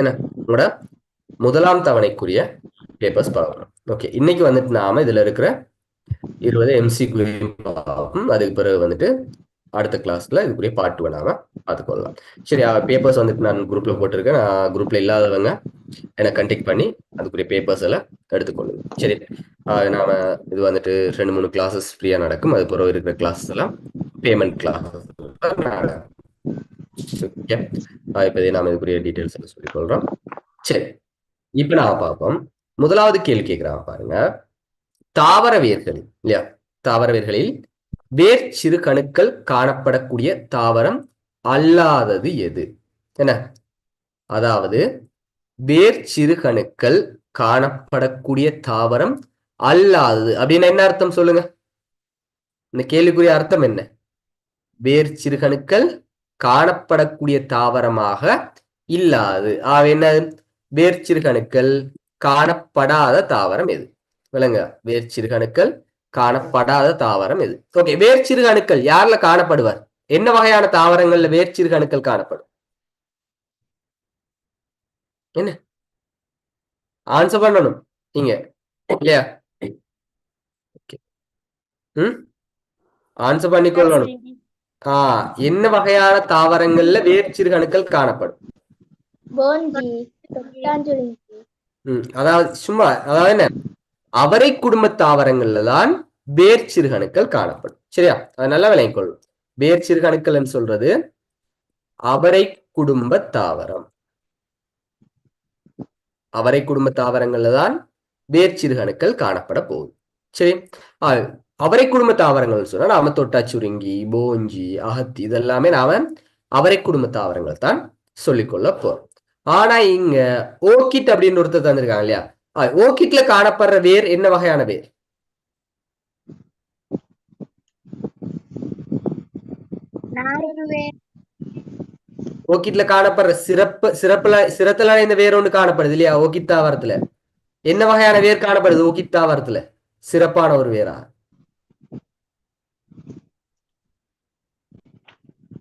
என்ன? உங்களோட முதலாம் தவணைக்குரிய பேப்பர்ஸ் பார்க்கணும். ஓகே இன்னைக்கு வந்துட்டு நாம இதுல இருக்கிற இருபது எம்சி பார்ப்போம் அதுக்கு பிறகு வந்துட்டு அடுத்த கிளாஸ்ல இதுக்குரிய பார்ட் நாம பார்த்துக்கொள்ளலாம் சரி பேப்பர்ஸ் வந்துட்டு நான் குரூப்ல போட்டிருக்கேன். நான் குரூப்ல இல்லாதவங்க என்னை கண்டெக்ட் பண்ணி அதுக்குரிய பேப்பர்ஸ் எல்லாம் எடுத்துக்கொள்ளுங்க சரி நாம இது வந்துட்டு ரெண்டு மூணு கிளாஸஸ் ஃப்ரீயா நடக்கும். அது பிறகு இருக்கிற கிளாஸஸ் எல்லாம் பேமெண்ட் கிளாஸஸ் ஓகே இப்போ நாம இதுக்குரிய டீட்டெயில்ஸ் எல்லாம் சொல்லி கொள்றோம். சரி. இப்போ நாம பார்ப்போம். முதலாவது கேள்வி கேட்குறாங்க பாருங்க. தாவர வேர்களில் இல்லையா? தாவர வேர்களில் வேர் சிறு கணுக்கள் காணப்படக்கூடிய தாவரம் அல்லாதது எது? என்ன? அதாவது வேர் சிறு கணுக்கள் காணப்படக்கூடிய தாவரம் அல்லாதது. அப்படின்னு என்ன அர்த்தம் சொல்லுங்க? இந்த கேள்விக்குரிய அர்த்தம் என்ன? வேர் சிறுகணுக்கள் காணப்படக்கூடிய தாவரமாக இல்லாது. ஆக என்ன? வேர்ச்சிறுகணுக்கள் காணப்படாத தாவரம் எது? விளங்க. வேர்ச்சிறுகணுக்கள் காணப்படாத தாவரம் எது? ஓகே வேர் யார்ல காணப்படுவார்? என்ன வகையான தாவரங்கள்ல வேர்ச்சிறுகணுக்கள் காணப்படும்? என்ன? ஆன்சர் பண்ணணும். நீங்க இல்லையா? ஆன்சர் பண்ணிக்கொள்ளணும். ஆஹ் என்ன வகையான தாவரங்கள்ல வேர் சிறுகணுக்கள் காணப்படும்? அதாவது சும்மா அதாவது என்ன? அவரை குடும்ப தாவரங்கள்ல தான் வேர் சிறுகணுக்கள் காணப்படும். சரியா? அது நல்லா விளங்கிக் கொள்ளும். வேர் சிறுகணுக்கள் சொல்றது அவரை குடும்ப தாவரம். அவரை குடும்ப தாவரங்கள்ல தான் வேர் சிறுகணுக்கள் காணப்பட போகுது. சரி ஆஹ் அவரை குடும்ப தாவரங்கள் சொன்னா நாம தொட்டாச்சுருங்கி போஞ்சி அகத்தி இதெல்லாமே நாம அவரை குடும்ப தாவரங்கள் தான் சொல்லிக்கொள்ள போறோம். ஆனா இங்க ஓக்கிட் அப்படின்னு ஒருத்தர் தந்திருக்காங்க இல்லையா? ஓக்கிட்ல காணப்படுற வேர் என்ன வகையான வேர்? ஓக்கிட்ல காணப்படுற சிறப்பு சிறப்புல சிரத்துல இந்த வேர் ஒண்ணு காணப்படுது இல்லையா? ஓக்கிட் தாவரத்துல. என்ன வகையான வேர் காணப்படுது? ஓக்கிட் தாவரத்துல. சிறப்பான ஒரு வேரா.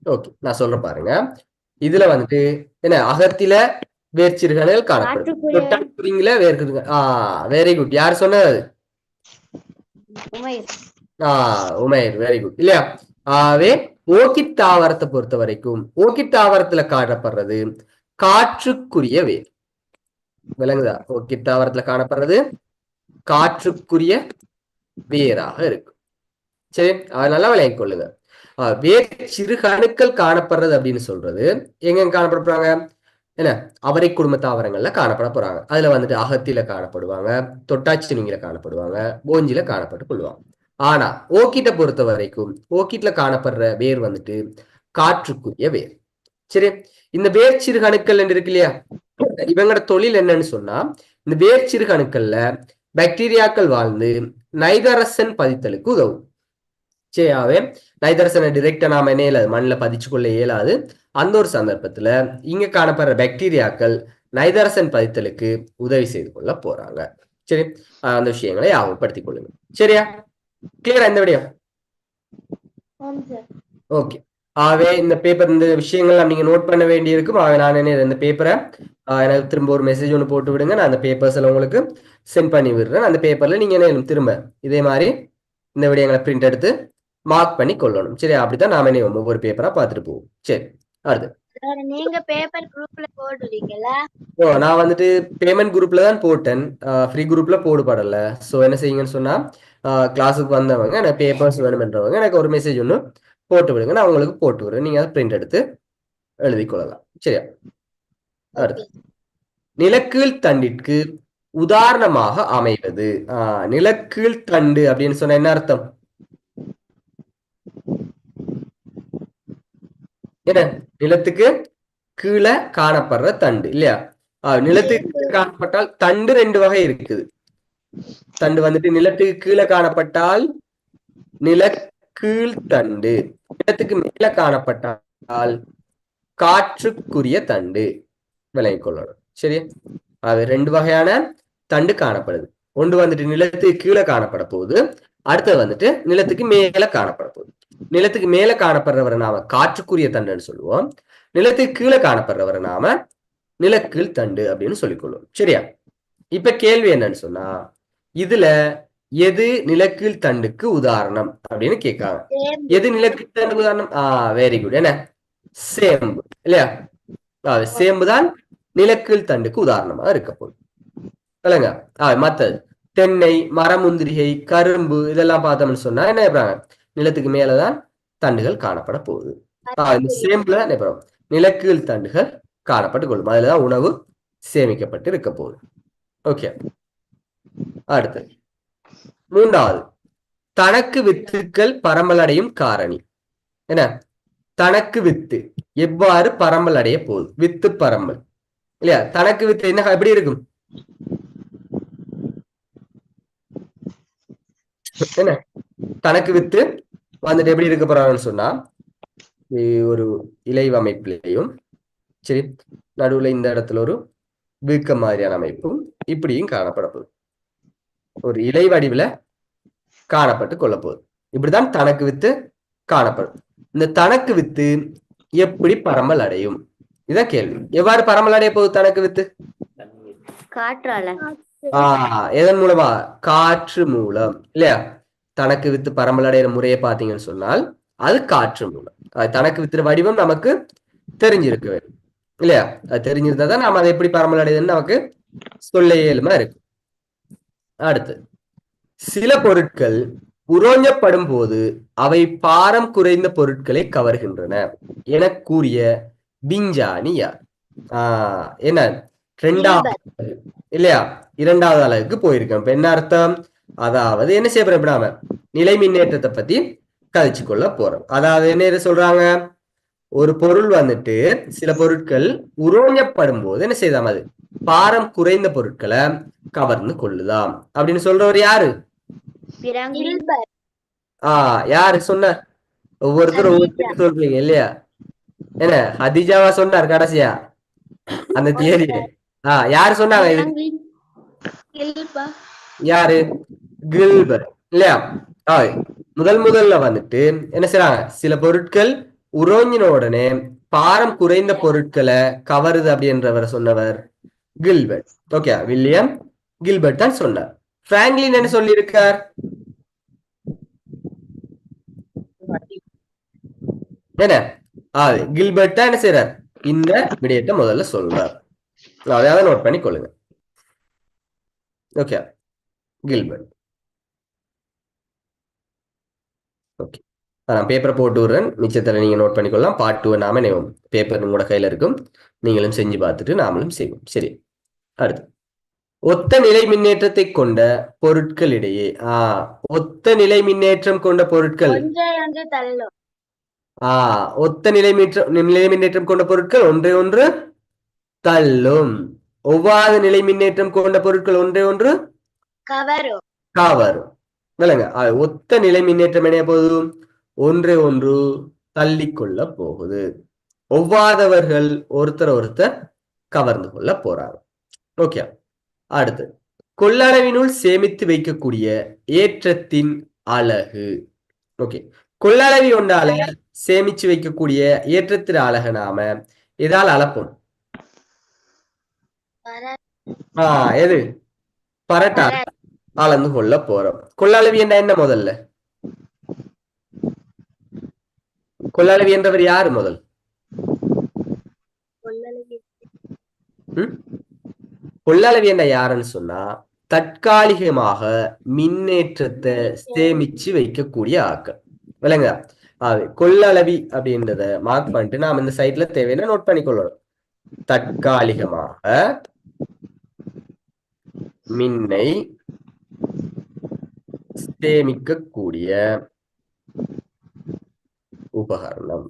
ஓகே நான் சொல்றேன் பாருங்க. இதுல வந்துட்டு என்ன அகத்தில வேர்ச்சிறுகணில் காணப்படும். தொட்டாக்குறீங்களா வேர்க்குதுங்க. ஆ வெரி குட் யார் சொன்னது? ஆ உமேர் வெரி குட் இல்லையா? ஆவே ஓக்கிட் தாவரத்தை பொறுத்த வரைக்கும் ஓக்கிட் தாவரத்துல காணப்படுறது காற்றுக்குரிய வேர். விளங்குதா? ஓக்கிட் தாவரத்துல காணப்படுறது காற்றுக்குரிய வேராக இருக்கும். சரி அது நல்லா விளங்கிக் கொள்ளுங்க வேறு வேர் சிறுகணுக்கள் காணப்படுறது அப்படின்னு சொல்றது. எங்க காணப்பட போறாங்க? என்ன? அவரை குடும்ப தாவரங்கள்ல காணப்பட போறாங்க. அதுல வந்துட்டு அகத்தில காணப்படுவாங்க தொட்டாச்சினிங்கில காணப்படுவாங்க போஞ்சில காணப்பட்டு கொள்வாங்க. ஆனா ஓக்கிட்ட பொறுத்த வரைக்கும் ஓக்கிட்ல காணப்படுற வேர் வந்துட்டு காற்றுக்குரிய வேர். சரி இந்த வேர் சிறுகணுக்கள் என்று இருக்கு இல்லையா? இவங்களோட தொழில் என்னன்னு சொன்னா இந்த வேர் சிறுகணுக்கள்ல பாக்டீரியாக்கள் வாழ்ந்து நைதரசன் பதித்தலுக்கு உதவும். சரியாவே நைதரசனை டிரெக்டா நாம என்ன இயலாது மண்ணில் பதிச்சு கொள்ள இயலாது. அந்த ஒரு சந்தர்ப்பத்துல இங்க காணப்படுற பாக்டீரியாக்கள் நைதரசன் பதித்தலுக்கு உதவி செய்து கொள்ள போறாங்க. சரி அந்த விஷயங்களை ஞாபகப்படுத்திக் கொள்ளுங்க சரியா? கிளியரா இந்த சார் ஓகே ஆகவே இந்த பேப்பர் இந்த விஷயங்கள்லாம் நீங்க நோட் பண்ண வேண்டி இருக்கும் ஆகவே நான் என்ன இந்த பேப்பரை எனக்கு திரும்ப ஒரு மெசேஜ் ஒன்று போட்டு விடுங்க. நான் அந்த பேப்பர்ஸ் எல்லாம் உங்களுக்கு சென்ட் பண்ணி விடுறேன். அந்த பேப்பர்ல நீங்க என்ன திரும்ப இதே மாதிரி இந்த விடயங்களை பிரிண்ட் எடுத்து மார்க் பண்ணி கொள்ளணும். சரி அப்படித்தான் நாம என்ன ஒவ்வொரு பேப்பரா பார்த்துட்டு போவோம். சரி அடுத்து. நீங்க பேப்பர் குரூப்ல போடுவீங்களா ஓ நான் வந்துட்டு பேமெண்ட் குரூப்ல தான் போட்டேன். ஃப்ரீ குரூப்ல போடுபடல. ஸோ என்ன செய்யுங்கன்னு சொன்னா கிளாஸுக்கு வந்தவங்க எனக்கு பேப்பர்ஸ் வேணுமென்றவங்க எனக்கு ஒரு மெசேஜ் ஒன்று போட்டு விடுங்க. நான் உங்களுக்கு போட்டு விடுறேன். நீங்க அதை பிரிண்ட் எடுத்து எழுதி கொள்ளலாம். சரியா? அடுத்து. நிலக்கீழ் தண்டிற்கு உதாரணமாக அமைவது. நிலக்கீழ் தண்டு அப்படின்னு சொன்னா என்ன அர்த்தம்? என்ன? நிலத்துக்கு கீழே காணப்படுற தண்டு இல்லையா? நிலத்துக்கு காணப்பட்டால் தண்டு ரெண்டு வகை இருக்குது. தண்டு வந்துட்டு நிலத்துக்கு கீழே காணப்பட்டால் நிலக்கீழ் தண்டு நிலத்துக்கு மேல காணப்பட்டால் காற்றுக்குரிய தண்டு விளங்கிக் கொள்ளணும். சரி அது ரெண்டு வகையான தண்டு காணப்படுது. ஒன்று வந்துட்டு நிலத்துக்கு கீழே காணப்பட போகுது அடுத்தது வந்துட்டு நிலத்துக்கு மேல காணப்பட போகுது. நிலத்துக்கு மேல காணப்படுறவரை நாம காற்றுக்குரிய தண்டுன்னு சொல்லுவோம். நிலத்துக்கு கீழே காணப்படுறவரை நாம நிலக்கீழ் தண்டு அப்படின்னு சொல்லிக்கொள்ளும் சரியா? இப்ப கேள்வி என்னன்னு சொன்னா இதுல எது நிலக்கீழ் தண்டுக்கு உதாரணம் அப்படின்னு கேட்காங்க எது நிலக்கீழ் தண்டுக்கு உதாரணம்? ஆ வெரி குட் என்ன? சேம்பு. இல்லையா? சேம்பு தான் நிலக்கீழ் தண்டுக்கு உதாரணமா இருக்க போகுது. இல்லைங்க? ஆ தென்னை மரமுந்திரிகை கரும்பு இதெல்லாம் பார்த்தோம்னு சொன்னா என்ன நிலத்துக்கு மேலதான் தண்டுகள் காணப்பட போகுது. ஆ, இந்த நிலக்கீழ் தண்டுகள் காணப்பட்டு கொள்ளும். அதுலதான் உணவு சேமிக்கப்பட்டு இருக்க போகுது. ஓகே. அடுத்து. மூன்றாவது. தனக்கு வித்துக்கள் பரம்பலடையும் காரணி. என்ன? தனக்கு வித்து. எவ்வாறு பரம்பல் அடைய போகுது? வித்து பரம்பல். இல்லையா? தனக்கு வித்து என்ன எப்படி இருக்கும்? என்ன? தனக்கு வித்து வந்துட்டு எப்படி இருக்க போறாங்கன்னு சொன்னா ஒரு இலை அமைப்பிலையும் சரி நடுவுல இந்த இடத்துல ஒரு வீக்க மாதிரியான அமைப்பும் இப்படியும் காணப்பட போகுது. ஒரு இலை வடிவுல காணப்பட்டு கொள்ள போகுது. இப்படிதான் தனக்கு வித்து காணப்படும். இந்த தனக்கு வித்து எப்படி பரம்பல் அடையும்? இதான் கேள்வி. எவ்வாறு பரம்பல் அடைய போகுது தனக்கு வித்து? காற்றால. ஆஹ் எதன் மூலமா? காற்று மூலம் இல்லையா? தனக்கு வித்து பரம்பல் அடைகிற முறையை பார்த்தீங்கன்னு சொன்னால் அது காற்று மூலம். அது தனக்கு வித்துற வடிவம் நமக்கு தெரிஞ்சிருக்க வேண்டும். இல்லையா? அது தெரிஞ்சிருந்தா தான் நாம அதை எப்படி பரம்பல் அடையுதுன்னு நமக்கு சொல்ல இயலுமா இருக்கு. அடுத்து சில பொருட்கள் உரோஞ்சப்படும் போது அவை பாரம் குறைந்த பொருட்களை கவர்கின்றன என கூறிய விஞ்ஞானி யார்? ஆஹ் என்ன? ரெண்டாவது இல்லையா? இரண்டாவது அலகுக்கு போயிருக்கோம் இப்ப என்ன அர்த்தம்? அதாவது என்ன செய்ய போறோம் நாம? நிலை மின்னேற்றத்தை பத்தி கழிச்சு கொள்ள போறோம். அதாவது என்ன இது சொல்றாங்க? ஒரு பொருள் வந்துட்டு சில பொருட்கள் உரோஞ்சப்படும் போது என்ன செய்தாம்? அது பாரம் குறைந்த பொருட்களை கவர்ந்து கொள்ளுதாம். அப்படின்னு சொல்றவர் யாரு? ஆஹ் யாரு? சொன்னார். ஒவ்வொருத்தரும் ஒவ்வொருத்தர் சொல்றீங்க இல்லையா? என்ன ஹதிஜாவா சொன்னார் கடைசியா? அந்த தியரி ஆஹ் யாரு சொன்னாங்க இது? யாரு? கில்பர் இல்லையா? ஆய் முதல் முதல்ல வந்துட்டு என்ன செய்யறாங்க சில பொருட்கள் உரோஞ்சின உடனே பாரம் குறைந்த பொருட்களை கவருது அப்படின்றவர் சொன்னவர் கில்பர்ட். ஓகே வில்லியம் கில்பர்ட் தான் சொன்னார். பிராங்க்லின் என்ன சொல்லியிருக்கார்? என்ன? ஆது கில்பர்ட் தான் என்ன செய்றார்? இந்த விடயத்தை முதல்ல சொல்றார். அதையாவது நோட் பண்ணி கொள்ளுங்க ஓகே கில்பர்ட். ஓகே நான் பேப்பரை போட்டு விடுறேன். மிச்சத்தில் நீங்கள் நோட் பண்ணிக்கொள்ளலாம். பார்ட் டூ நாம பேப்பர் உங்களோட கையில் இருக்கும். நீங்களும் செஞ்சு பார்த்துட்டு நாமளும் செய்வோம். சரி. அடுத்து. ஒத்த நிலை மின்னேற்றத்தை கொண்ட பொருட்கள் இடையே. ஆஹ் ஒத்த நிலை மின்னேற்றம் கொண்ட பொருட்கள். ஒன்றை ஒன்று தள்ளும். ஆஹ் ஒத்த நிலை நிலை மின்னேற்றம் கொண்ட பொருட்கள் ஒன்றை ஒன்று தள்ளும். ஒவ்வாத நிலை மின்னேற்றம் கொண்ட பொருட்கள் ஒன்றை ஒன்று கவரும். காவரும். விளங்க. ஒத்த நிலை மின்னேற்றம் என்ன போகுது? ஒன்றை ஒன்று தள்ளிக்கொள்ள போகுது. ஒவ்வாதவர்கள் ஒருத்தர் ஒருத்தர் கவர்ந்து கொள்ள போறாங்க. ஓகே. அடுத்து. கொள்ளளவினுள் சேமித்து வைக்கக்கூடிய ஏற்றத்தின் அலகு. ஓகே. கொள்ளளவி ஒன்றால சேமிச்சு வைக்கக்கூடிய ஏற்றத்தின் அலகு நாம எதால் அளப்போம்? ஆஹ் எது? பரட்டா. அளந்து கொள்ள போறோம். கொள்ளளவி என்ற என்ன முதல்ல? கொள்ளளவி என்றவர் யாரு முதல்? கொள்ளளவி. என்ற யாருன்னு சொன்னா தற்காலிகமாக மின்னேற்றத்தை சேமிச்சு வைக்கக்கூடிய ஆக்கள் விளங்குதா அது கொள்ளளவி அப்படின்றத மார்க் பண்ணிட்டு நாம இந்த சைட்ல தேவையான நோட் பண்ணிக்கொள்ளணும். தற்காலிகமாக மின்னை சேமிக்கக்கூடிய உபகரணம்.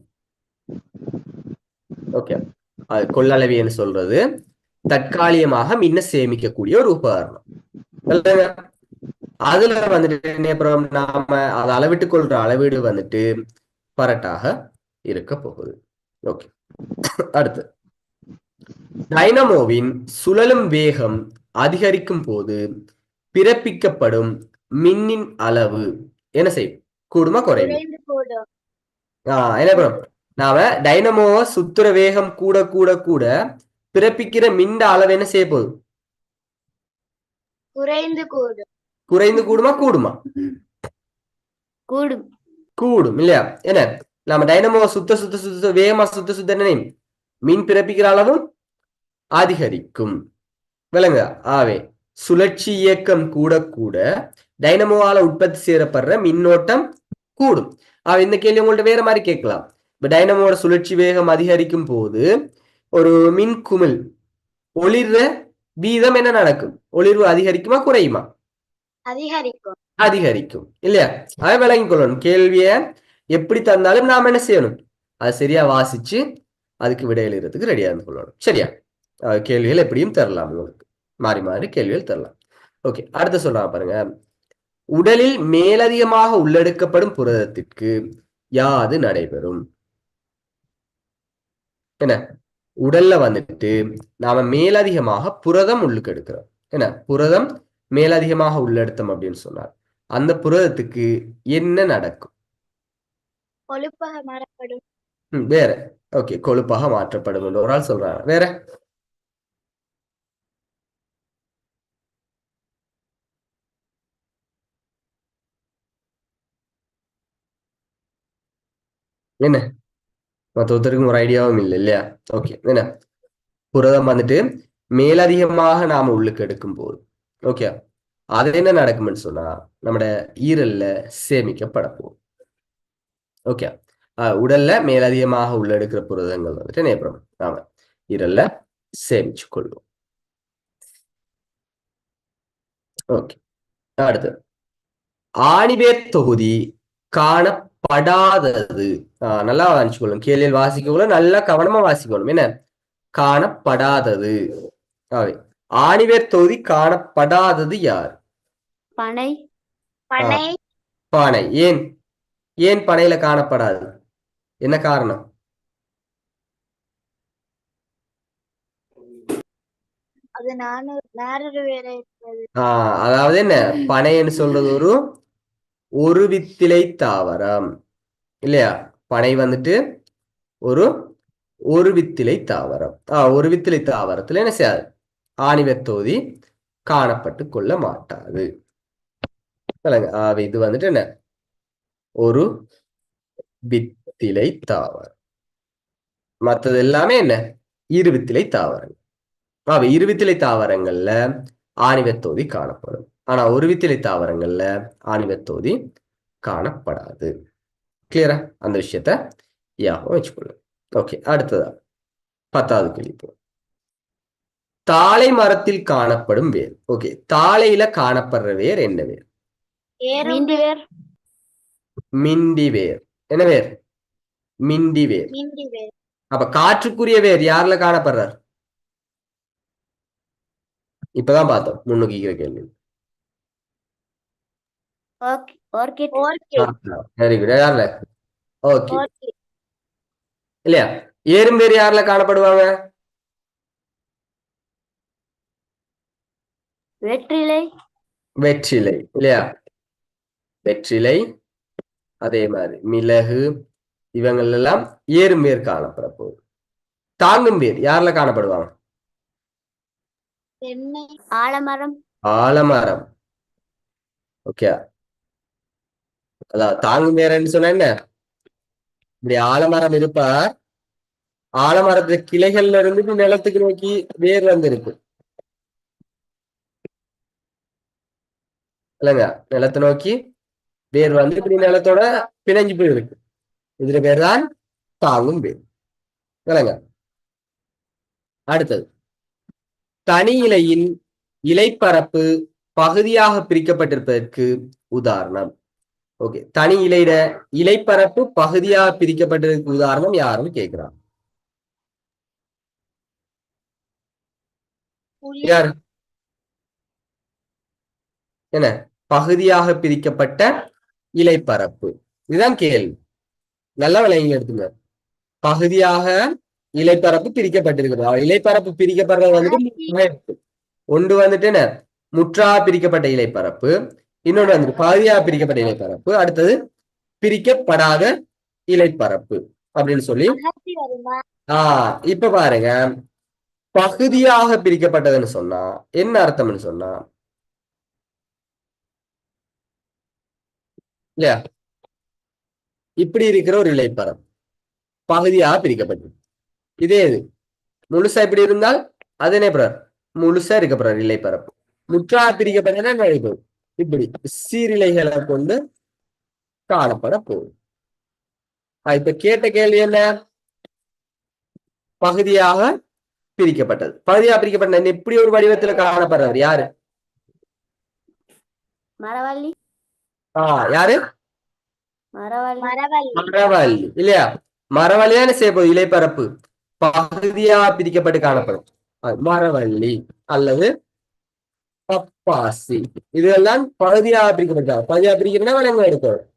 ஓகே அது கொள்ளளவின்னு சொல்றது. தற்காலிகமாக மின்ன சேமிக்கக்கூடிய ஒரு உபகரணம். அதுல வந்துட்டு என்ன நாம அதை அளவிட்டு கொள்ற அளவீடு வந்துட்டு பரட்டாக இருக்க போகுது. ஓகே அடுத்து. டைனமோவின் சுழலும் வேகம் அதிகரிக்கும் போது பிறப்பிக்கப்படும் மின்னின் அளவு. என்ன செய்யும் கூடுமா குறையும்? ஆஹ் என்ன பண்ணும் நாம டைனமோவை சுத்துற வேகம் கூட கூட கூட பிறப்பிக்கிற மிண்ட அளவு என்ன செய்ய போகுது? குறைந்து கூடும். குறைந்து கூடுமா கூடுமா? கூடும். கூடும் இல்லையா? என்ன? நம்ம டைனமோ சுத்த சுத்த சுத்த வேகமா சுத்த சுத்த என்ன மின் பிறப்பிக்கிற அளவும் அதிகரிக்கும். விளங்குதா? ஆவே. சுழற்சி இயக்கம் கூட கூட டைனமோவால உற்பத்தி செய்யப்படுற மின்னோட்டம் கூடும். இந்த கேள்வி உங்கள்ட்ட வேற மாதிரி கேட்கலாம். இப்ப டைனமோட சுழற்சி வேகம் அதிகரிக்கும் போது ஒரு மின் குமிழ் ஒளிர்ற வீதம் என்ன நடக்கும்? ஒளிர்வு அதிகரிக்குமா குறையுமா? அதிகரிக்கும். அதிகரிக்கும். இல்லையா? அதை விளங்கிக் கொள்ளணும். கேள்விய எப்படி தந்தாலும் நாம என்ன செய்யணும்? அதை சரியா வாசிச்சு அதுக்கு விடை எழுதுறதுக்கு ரெடியா இருந்து கொள்ளணும். சரியா? கேள்விகள் எப்படியும் தரலாம் உங்களுக்கு. மாறி மாறி கேள்விகள் தரலாம். ஓகே அடுத்து சொல்றாங்க பாருங்க. உடலில் மேலதிகமாக உள்ளெடுக்கப்படும் புரதத்திற்கு யாது நடைபெறும்? என்ன? உடல்ல வந்துட்டு நாம மேலதிகமாக புரதம் உள்ளுக்கு எடுக்கிறோம். என்ன? புரதம் மேலதிகமாக உள்ளெடுத்தோம் அப்படின்னு சொன்னார். அந்த புரதத்துக்கு என்ன நடக்கும்? கொழுப்பாக மாறப்படும். வேற. ஓகே கொழுப்பாக மாற்றப்படும் ஒரு ஆள் சொல்றாங்க வேற? என்ன? மற்ற ஒருத்தருக்கும் ஒரு ஐடியாவும் இல்லை இல்லையா? ஓகே என்ன? புரதம் வந்துட்டு மேலதிகமாக நாம உள்ளுக்கு எடுக்கும் போது ஓகே அது என்ன நடக்கும்னு சொன்னா நம்மட ஈரல்ல சேமிக்கப்பட ஓகே உடல்ல மேலதிகமாக உள்ளெடுக்கிற புரதங்கள் வந்துட்டு நேபுரம் நாம ஈரல்ல சேமிச்சு கொள்வோம். ஓகே அடுத்து. ஆணிவேர் தொகுதி காணப்படாதது ஆஹ் நல்லா வாசிக்கொள்ளும் கேள்வியில் வாசிக்கக்குள்ள நல்லா கவனமா வாசிக்கணும். என்ன? காணப்படாதது. ஆணிவேர் தொகுதி காணப்படாதது யார்? பனை. பனை. பானை. ஏன்? ஏன் பனையில காணப்படாது? என்ன காரணம்? அதாவது என்ன? பனைன்னு சொல்றது ஒரு ஒரு வித்திலை தாவரம். இல்லையா? பனை வந்துட்டு ஒரு ஒரு வித்திலை தாவரம். ஆஹ் ஒரு வித்திலை தாவரத்துல என்ன செய்யாது? ஆணிவேர் காணப்பட்டு கொள்ள மாட்டாது. சொல்லுங்க. இது வந்துட்டு என்ன? ஒரு வித்திலை தாவரம். மற்றது எல்லாமே என்ன? இருவித்திலை தாவரங்கள். ஆக இருவித்திலை தாவரங்கள்ல ஆணிவத்தோதி காணப்படும். ஆனா ஒரு வித்திலை தாவரங்கள்ல ஆணிவத்தோதி காணப்படாது. கிளியரா அந்த விஷயத்த ஞாபகம் வச்சுக்கொள்ளுங்க. ஓகே அடுத்ததா. பத்தாவது கேள்வி. தாழை மரத்தில் காணப்படும் வேர். ஓகே தாழையில காணப்படுற வேர் என்ன வேர்? மீண்டு வேர். மிண்டி வேர். என்ன வேர்? மிண்டி வேர். அப்ப காற்றுக்குரிய வேர் யாருல காணப்படுறார்? இப்பதான் பார்த்தோம். முன்னுக்கிற கேள்வி. வெரி குட் யாருல ஓகே. இல்லையா? ஏறும் வேர் யாருல காணப்படுவாங்க? வெற்றிலை. வெற்றிலை இல்லையா? வெற்றிலை அதே மாதிரி மிளகு இவங்கள் எல்லாம் ஏறும் வேர் காணப்பட போகுது தாங்கும் வேர் யாருல காணப்படுவாங்க? ஆலமரம். ஆலமரம். ஓகே. அதான் தாங்கும் வேர்ன்னு சொன்ன என்ன? இப்படி ஆலமரம் இருப்பார் ஆலமரத்து கிளைகள்ல இருந்து நிலத்துக்கு நோக்கி வேர் வந்து இருக்கு இல்லைங்க நிலத்தை நோக்கி வேர் வந்து இப்படி நிலத்தோட பிணைஞ்சு போயிருக்கு. இதுல பேர் தான் தாங்கும் வேர். இல்லைங்க. அடுத்தது தனி இலையின் இலைப்பரப்பு பகுதியாக பிரிக்கப்பட்டிருப்பதற்கு உதாரணம். ஓகே தனி இலையிட இலைப்பரப்பு பகுதியாக பிரிக்கப்பட்டிருக்கு உதாரணம் கேக்குறான் புளி யார்? என்ன? பகுதியாக பிரிக்கப்பட்ட இலைப்பரப்பு. இதுதான் கேள்வி. நல்ல விலைங்க எடுத்துங்க. பகுதியாக இலைப்பரப்பு பிரிக்கப்பட்டிருக்கிறது. இலைப்பரப்பு பிரிக்கப்படுறது வந்துட்டு. ஒன்று வந்துட்டு என்ன? முற்றா பிரிக்கப்பட்ட இலைப்பரப்பு. இன்னொன்று வந்துட்டு பகுதியாக பிரிக்கப்பட்ட இலைப்பரப்பு. அடுத்தது பிரிக்கப்படாத இலைப்பரப்பு அப்படின்னு சொல்லி. ஆஹ் இப்ப பாருங்க. பகுதியாக பிரிக்கப்பட்டதுன்னு சொன்னா என்ன அர்த்தம்னு சொன்னா? இல்லையா? இப்படி இருக்கிற ஒரு இலைப்பரம் பகுதியாக பிரிக்கப்பட்டது. இதே இது. முழுசா இப்படி இருந்தால் அது என்ன படம் முழுசா இருக்கப்படுற இலைப்பரப்பு. முற்றா பிரிக்கப்பட்டதுன்னா இருக்கும் இப்படி சீரிலைகளை கொண்டு காணப்பட போகுது. இப்ப கேட்ட கேள்வி என்ன? பகுதியாக பிரிக்கப்பட்டது. பகுதியாக பிரிக்கப்பட்ட இப்படி ஒரு வடிவத்துல காணப்படுறவர் யாரு? மரவள்ளி. ஆஹ் யாரு? மரவள்ளி. இல்லையா? மரவள்ளி தானே செய்ய போகுது? இலைப்பரப்பு. பகுதியா பிரிக்கப்பட்டு காணப்படும். மரவள்ளி அல்லது பப்பாசி இதெல்லாம் பகுதியாக பிரிக்கப்பட்டாங்க பகுதியாக பிரிக்கிறதுனா விலங்கு எடுக்கணும்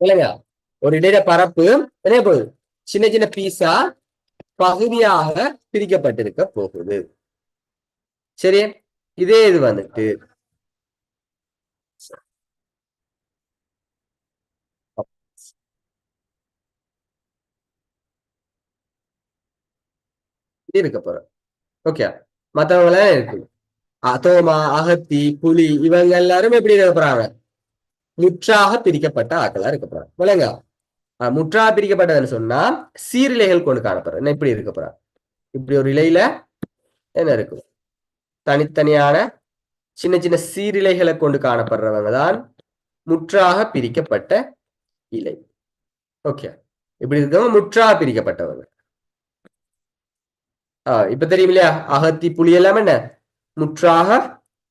இல்லைங்க ஒரு இடையில பரப்பு என்ன போகுது சின்ன சின்ன பீஸா பகுதியாக பிரிக்கப்பட்டிருக்க போகுது. சரி இதே இது வந்துட்டு இருக்க போறோம். ஓகே மத்தவங்க எல்லாம் இருக்கு. அதோமா அகத்தி புலி இவங்க எல்லாரும் எப்படி இருக்க போறாங்க? முற்றாக பிரிக்கப்பட்ட ஆக்களா இருக்க போறாங்க. விளங்க. முற்றாக பிரிக்கப்பட்டதுன்னு சொன்னா சீரிலைகள் கொண்டு காணப்படுறேன் என்ன இப்படி இருக்க போறாங்க? இப்படி ஒரு இலையில என்ன இருக்கும்? தனித்தனியான சின்ன சின்ன சீரிலைகளை கொண்டு காணப்படுறவங்க தான் முற்றாக பிரிக்கப்பட்ட இலை. ஓகே இப்படி இருக்கவங்க முற்றாக பிரிக்கப்பட்டவங்க. இப்ப தெரியும் இல்லையா அகத்தி புலி எல்லாம் என்ன முற்றாக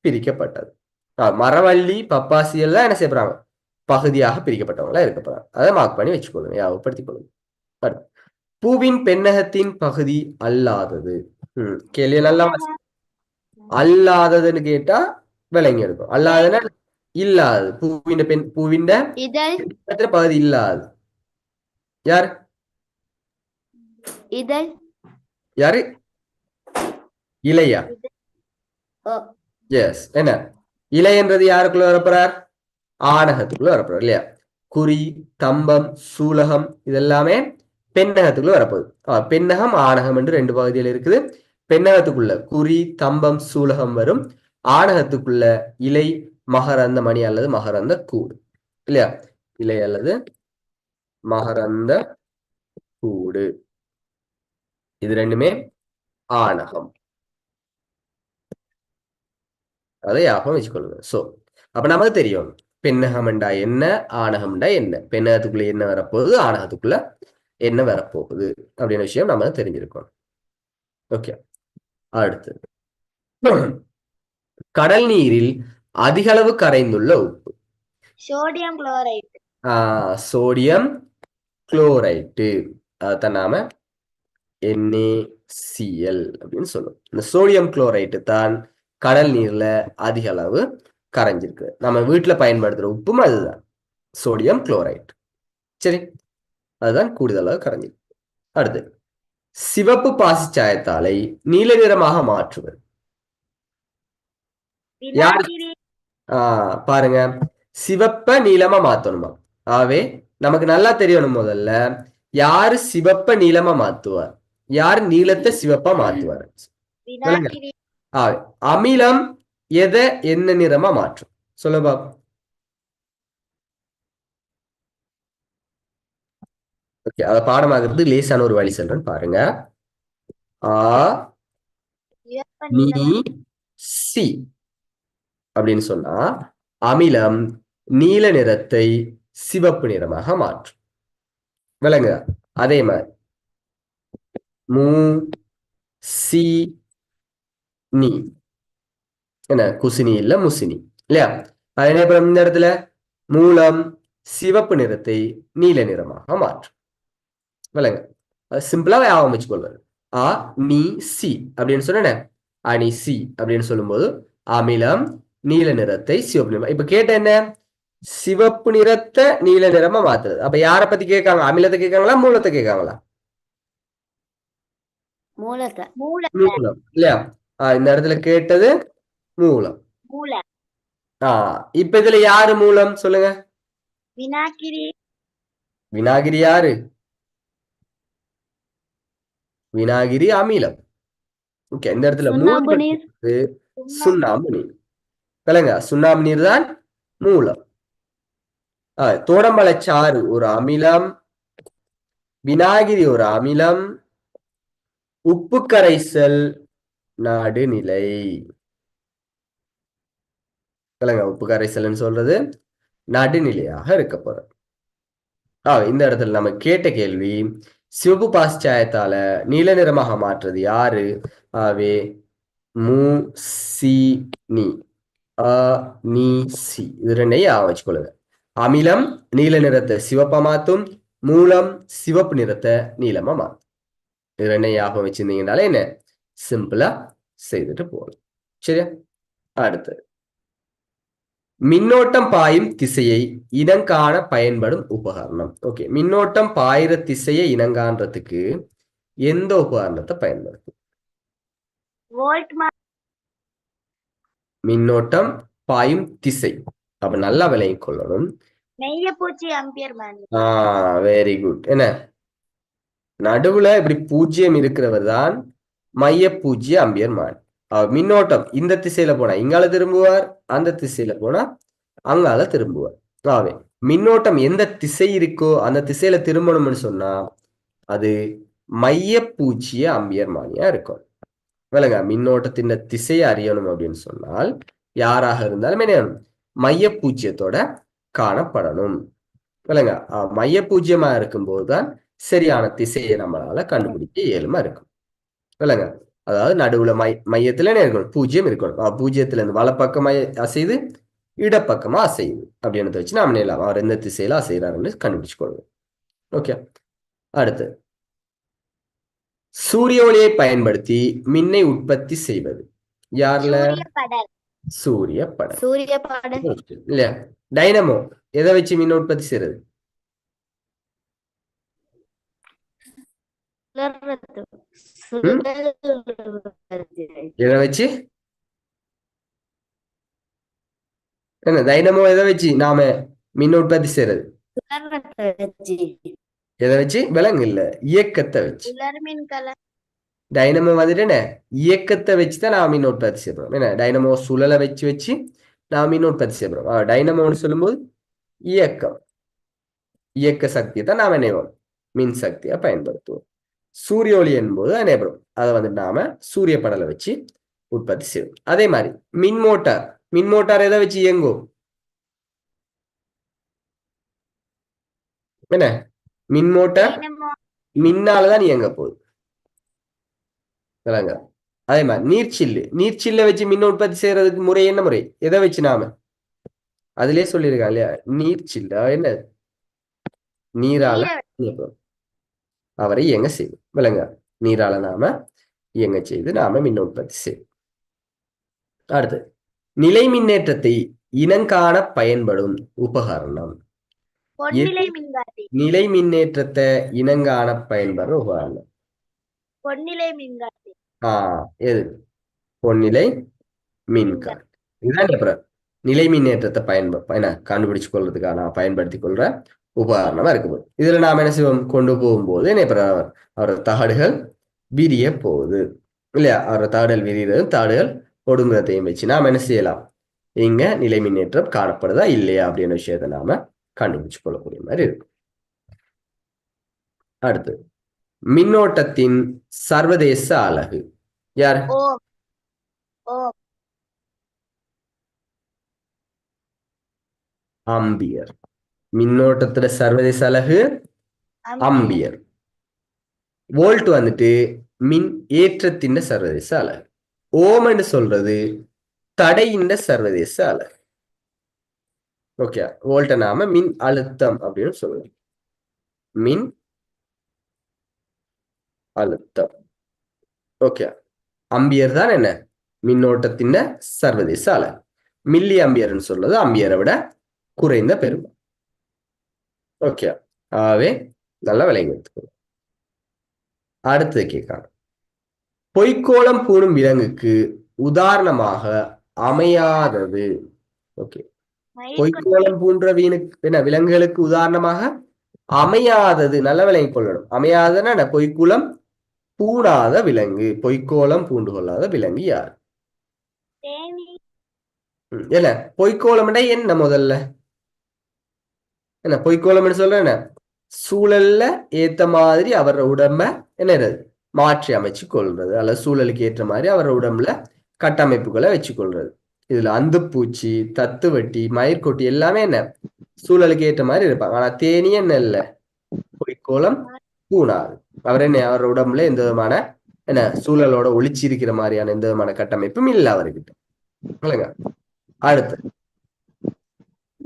பிரிக்கப்பட்டது மரவள்ளி பப்பாசி எல்லாம் என்ன செய்யப்படுறாங்க பகுதியாக பிரிக்கப்பட்டவங்களா இருக்க போறாங்க அதை மார்க் பண்ணி வச்சுக்கொள்ளுங்க ஞாபகப்படுத்திக் கொள்ளுங்க. பூவின் பெண்ணகத்தின் பகுதி அல்லாதது கேள்வி நல்லா அல்லாததுன்னு கேட்டா விளங்கி இருக்கும் அல்லாததுன்னா இல்லாது பூவின் பெண் பூவின் பகுதி இல்லாது யார் இதழ் யாரு இலையா எஸ் என்ன? இலை என்றது யாருக்குள்ள வரப்போறார்? ஆணகத்துக்குள்ள வரப்போறார் இல்லையா? குறி தம்பம் சூலகம் இதெல்லாமே பெண்ணகத்துக்குள்ள வரப்போகுது. பெண்ணகம் ஆணகம் என்று ரெண்டு பகுதியில் இருக்குது. பெண்ணகத்துக்குள்ள குறி தம்பம் சூலகம் வரும். ஆணகத்துக்குள்ள இலை மகரந்த மணி அல்லது மகரந்த கூடு. இல்லையா? இலை அல்லது மகரந்த கூடு. இது ரெண்டுமே ஆணகம். அதை ஞாபகம் வச்சுக்கொள்ளுங்க சோ அப்ப நமக்கு தெரியும் பெண்ணகம்ண்டா என்ன ஆணகம்ண்டா என்ன? பெண்ணகத்துக்குள்ள என்ன வரப்போகுது? ஆணகத்துக்குள்ள என்ன வரப்போகுது? அப்படின்ற விஷயம் நம்ம தெரிஞ்சிருக்கோம். ஓகே அடுத்து கடல் நீரில் அதிக அளவு கரைந்துள்ள உப்பு. சோடியம் குளோரைட் ஆஹ் சோடியம் குளோரைட்டு அதைத்தான் நாம NaCl அப்படின்னு சொல்லுவோம். இந்த சோடியம் குளோரைட்டு தான் கடல் நீர்ல அதிக அளவு கரைஞ்சிருக்கு. நம்ம வீட்டுல பயன்படுத்துற உப்பும் அதுதான். சோடியம் குளோரைட் சரி. அதுதான் கூடுதலாக கரைஞ்சிருக்கு. அடுத்து. சிவப்பு பாசிச்சாயத்தாலை நீல நிறமாக மாற்றுவது. வினாகிரி ஆஹ் பாருங்க. சிவப்ப நீளமா மாத்தணுமா? ஆகவே நமக்கு நல்லா தெரியணும் முதல்ல. யாரு சிவப்ப நீளமா மாத்துவார்? யார் நீளத்தை சிவப்பா மாத்துவார்? அமிலம் எதை என்ன நிறமா மாற்றும்? சொல்ல பாப்போம் ஓகே அத பாடமாகிறது லேசான ஒரு வழி சொல்றேன் பாருங்க. ஆ நீ சி அப்படின்னு சொன்னா அமிலம் நீல நிறத்தை சிவப்பு நிறமாக மாற்றும். விளங்குதா? அதே மாதிரி. மூ சி நீ என்ன குசினி இல்ல முசினி இல்லையா அது என்ன பண்ணணும் இந்த இடத்துல மூலம் சிவப்பு நிறத்தை நீல நிறமாக மாற்றும் விளங்க அது சிம்பிளா ஞாபகம் வச்சுக்கொள்வது ஆ நீ சி அப்படின்னு சொன்னேன் அணி சி அப்படின்னு சொல்லும்போது அமிலம் நீல நிறத்தை சிவப்பு நிறம் இப்ப கேட்ட என்ன சிவப்பு நிறத்தை நீல நிறமா மாத்துறது அப்ப யாரை பத்தி கேட்காங்க அமிலத்தை கேட்காங்களா மூலத்தை கேட்காங்களா மூலம் இல்லையா ஆஹ் இந்த இடத்துல கேட்டது மூலம். மூல ஆஹ் இப்ப இதுல யாரு மூலம் சொல்லுங்க? வினாகிரி. வினாகிரி யாரு? வினாகிரி அமிலம். ஓகே இந்த இடத்துல மூலம் சுண்ணாம்பு நீர் விளங்க சுண்ணாம்பு நீர் தான் மூலம். ஆ, தோடம்பழச்சாறு ஒரு அமிலம். வினாகிரி ஒரு அமிலம். உப்பு கரைசல் நடுநிலை. கலங்க உப்பு கரைசல்னு சொல்றது நடுநிலையாக இருக்க போறோம் ஆ இந்த இடத்துல நம்ம கேட்ட கேள்வி சிவப்பு பாசிச்சாயத்தால நீல நிறமாக மாற்றுறது யாரு? ஆவே மு சி நீ. அ நீ சி. இது ரெண்டையும் ஆ வச்சுக்கொள்ளுங்க. அமிலம் நீல நிறத்தை சிவப்பா மாத்தும் மூலம் சிவப்பு நிறத்தை நீளமா மாத்தும். இது ரெண்டையும் ஞாபகம் வச்சிருந்தீங்கனாலே என்ன? சிம்பிளா செய்துட்டு போகலாம். சரியா? அடுத்து மின்னோட்டம் பாயும் திசையை இனங்காண பயன்படும் உபகரணம். ஓகே மின்னோட்டம் பாயிற திசையை இனங்காண்றதுக்கு எந்த உபகரணத்தை பயன்படுத்தும்? மின்னோட்டம் பாயும் திசை. அப்ப நல்லா விளங்கிக் கொள்ளணும். வெரி குட் என்ன? நடுவுல இப்படி பூஜ்ஜியம் இருக்கிறவர் தான் மைய பூஜ்ய அம்பியர் மான் மின்னோட்டம் இந்த திசையில போனா இங்கால திரும்புவார் அந்த திசையில போனா அங்கால திரும்புவார். ஆவே மின்னோட்டம் எந்த திசை இருக்கோ அந்த திசையில திரும்பணும்னு சொன்னா அது மைய பூச்சிய அம்பியர் மானியா இருக்கும். விளங்க மின்னோட்டத்தின் திசையை அறியணும் அப்படின்னு சொன்னால் யாராக இருந்தாலும் என்ன மைய பூஜ்யத்தோட காணப்படணும். விளங்க மைய பூஜ்யமா இருக்கும்போது தான் சரியான திசையை நம்மளால கண்டுபிடிக்க இயலுமா இருக்கும். விளங்க அதாவது நடுவுல மை மையத்துல என்ன இருக்கணும்? பூஜ்ஜியம் இருக்கணும். பூஜ்ஜியத்துல இருந்து வலப்பக்கமா அசைது இடப்பக்கமா அசையுது. அப்படின்னு வச்சு நாம நினைலாம் அவர் எந்த திசையில அசைகிறாருன்னு கண்டுபிடிச்சு கொள்வோம். ஓகே அடுத்து. சூரிய ஒளியை பயன்படுத்தி மின்னை உற்பத்தி செய்வது. யார்ல? சூரிய படம் சூரிய பாடு இல்லையா? டைனமோ எதை வச்சு மின் உற்பத்தி செய்யறது. எதை வச்சு? என்ன டைனமோ எதை வச்சு? நாம மின் உற்பத்தி செய்யறது எதை வச்சு? விலங்கு இல்ல இயக்கத்தை வச்சு. டைனமோ வந்துட்டு என்ன? இயக்கத்தை வச்சு தான் நான் மின் உற்பத்தி செய்யறோம் என்ன? டைனமோ சுழலை வச்சு வச்சு நான் மின் உற்பத்தி செய்யறோம் டைனமோன்னு சொல்லும்போது இயக்கம். இயக்க சக்தியை தான் நாம் நினைவோம் மின் சக்தியை பயன்படுத்துவோம். சூரிய ஒளி என்பது நினைப்படும் அதை வந்து நாம சூரிய படலை வச்சு உற்பத்தி செய்வோம். அதே மாதிரி மின் மோட்டார். மின் மோட்டார் எதை வச்சு இயங்கும் என்ன? மின் மோட்டார் மின்னால தான் இயங்க போகுது. அதே மாதிரி நீர்ச்சில்லு நீர்ச்சில்ல வச்சு மின் உற்பத்தி செய்யறதுக்கு முறை என்ன முறை? எதை வச்சு நாம? அதிலே சொல்லியிருக்காங்க இல்லையா? நீர்ச்சில்லா என்ன நீரால அவரை இயங்க செய்யும் விளங்க நீரால நாம இயங்க செய்து நாம மின் உற்பத்தி செய்யும் அடுத்து நிலை மின்னேற்றத்தை இனங்காண பயன்படும் உபகரணம். நிலை மின்னேற்றத்தை இனங்காண பயன்படுற உபகரணம். பொன்னிலை மின்காட்டி. ஆஹ் எது? பொன்னிலை மின்காட்டி. இதுதான் நிலை மின்னேற்றத்தை பயன்ப என்ன? கண்டுபிடிச்சு கொள்றதுக்காக நான் பயன்படுத்தி கொள்ற உபகரணமா இருக்கு போகுது இதுல நாம என்ன செய்வோம்? கொண்டு போகும்போது என்ன அவர்? அவரோட தகடுகள் விரிய போகுது. இல்லையா? அவரோட தகடுகள் விரிகிறது தகடுகள் ஒடுங்குறதையும் வச்சு நாம என்ன செய்யலாம்? இங்க நிலை மின்னேற்றம் காணப்படுதா? இல்லையா? அப்படின்ற விஷயத்தை நாம கண்டுபிடிச்சு கொள்ளக்கூடிய மாதிரி இருக்கும். அடுத்து மின்னோட்டத்தின் சர்வதேச அலகு. யார்? ஆம்பியர் மின்னோட்டத்துல சர்வதேச அலகு ஆம்பியர் வோல்ட் வந்துட்டு மின் ஏற்றத்தின் சர்வதேச அலகு. ஓம்னு சொல்றது தடையின் சர்வதேச அலகு. ஓகே வோல்ட்டை நாம மின் அழுத்தம் அப்படின்னு சொல்லுவோம். மின் அழுத்தம். ஓகே அம்பியர் தான் என்ன? மின்னோட்டத்தின் சர்வதேச அலகு. மில்லி அம்பியர்னு சொல்றது அம்பியரை விட குறைந்த பெருமை ஓகே ஆகவே நல்லா விளங்கி எடுத்துக்கணும் அடுத்தது கேட்காங்க பொய்க்கோளம் பூணும் விலங்குக்கு உதாரணமாக அமையாதது. ஓகே பொய்க்கோளம் பூன்ற வீணுக்கு என்ன விலங்குகளுக்கு உதாரணமாக அமையாதது. நல்ல விளங்கிக் கொள்ளணும். அமையாததுன்னா என்ன? பொய்க்குலம் பூணாத விலங்கு. பொய்க்கோலம் பூண்டு கொள்ளாத விலங்கு யார்? இல்ல பொய்க்கோலம்னா என்ன முதல்ல? என்ன பொய்க்கோளம்னு சொல்றேன் என்ன? சூழல்ல ஏத்த மாதிரி அவரோட உடம்ப என்னது மாற்றி அமைச்சு கொள்றது அல்லது சூழலுக்கு ஏற்ற மாதிரி அவரோட உடம்புல கட்டமைப்புகளை வச்சு கொள்றது இதுல அந்துப்பூச்சி தத்துவட்டி மயிர்கொட்டி எல்லாமே என்ன? சூழலுக்கு ஏற்ற மாதிரி இருப்பாங்க. ஆனா தேனி என்ன இல்ல. பொய்க்கோளம் பூணாது அவர் என்ன அவர் உடம்புல எந்த விதமான என்ன சூழலோட ஒளிச்சிருக்கிற மாதிரியான எந்த விதமான கட்டமைப்பும் இல்லை அவர்கிட்ட. இல்லைங்க அடுத்து.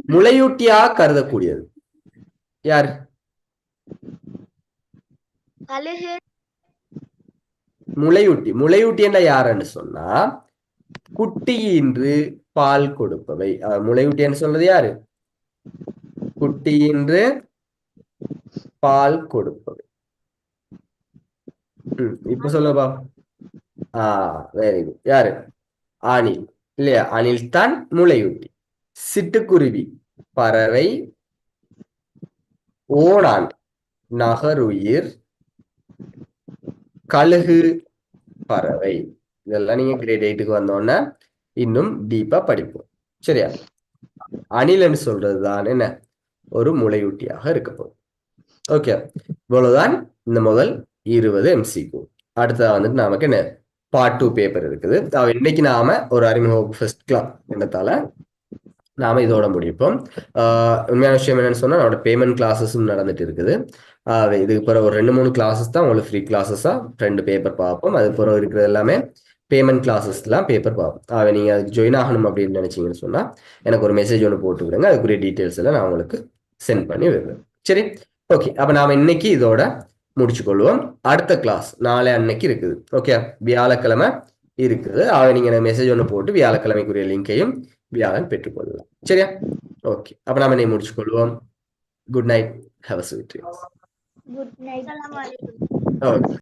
முளையூட்டியா கருதக்கூடியது. யார்? முளையூட்டி முளையூட்டி என்ற யாருன்னு சொன்னா குட்டியின்று பால் கொடுப்பவை. அஹ் முளையூட்டின்னு சொல்றது யாரு? குட்டியின்று பால் கொடுப்பவை. இப்ப சொல்லுப்பா ஆ வெரி குட் யாரு? அணில். இல்லையா? அணில் தான் முளையூட்டி சிட்டுக்குருவி பறவை ஓணான் நகருயிர் கழுகு பறவை. இதெல்லாம் நீங்க கிரேட் எயிட்டுக்கு வந்தோடனே இன்னும் டீப்பா படிப்போம். சரியா? அணிலன்னு சொல்றது தான் என்ன? ஒரு முளையூட்டியாக இருக்க போகுது. ஓகே இவ்வளவுதான் இந்த முதல் இருபது எம்சிக்கு அடுத்ததா வந்துட்டு நமக்கு என்ன? பார்ட் டூ பேப்பர் இருக்குது. அவ இன்னைக்கு நாம ஒரு அறிமுக ஃபர்ஸ்ட் கிளாஸ் என்னத்தால? நாம இதோட முடிப்போம். உண்மையான விஷயம் என்னன்னு சொன்னா நம்மளோட பேமெண்ட் கிளாஸஸும் நடந்துட்டு இருக்குது. இதுக்கு பிறகு ஒரு ரெண்டு மூணு கிளாஸஸ் தான் உங்களுக்கு ஃப்ரீ கிளாஸஸா ரெண்டு பேப்பர் பார்ப்போம். அது பிறகு இருக்கிறது எல்லாமே பேமெண்ட் கிளாஸஸ்லாம் பேப்பர் பார்ப்போம். ஆக நீங்க அதுக்கு ஜாயின் ஆகணும் அப்படின்னு நினைச்சீங்கன்னு சொன்னா எனக்கு ஒரு மெசேஜ் ஒன்று போட்டு விடுங்க. அதுக்குரிய டீட்டெயில்ஸ் எல்லாம் நான் உங்களுக்கு சென்ட் பண்ணி விடுறேன். சரி? ஓகே அப்ப நாம இன்னைக்கு இதோட முடிச்சுக்கொள்வோம். அடுத்த கிளாஸ் நாளை அன்னைக்கு இருக்குது. ஓகே வியாழக்கிழமை இருக்குது. ஆக நீங்க மெசேஜ் ஒன்று போட்டு வியாழக்கிழமைக்குரிய லிங்கையும் வியாழன் பெற்றுக்கொள்ளலாம். சரியா? ஓகே அப்ப நாம இன்னைக்கு முடிச்சுக்கொள்வோம். Good night have a sweet good night okay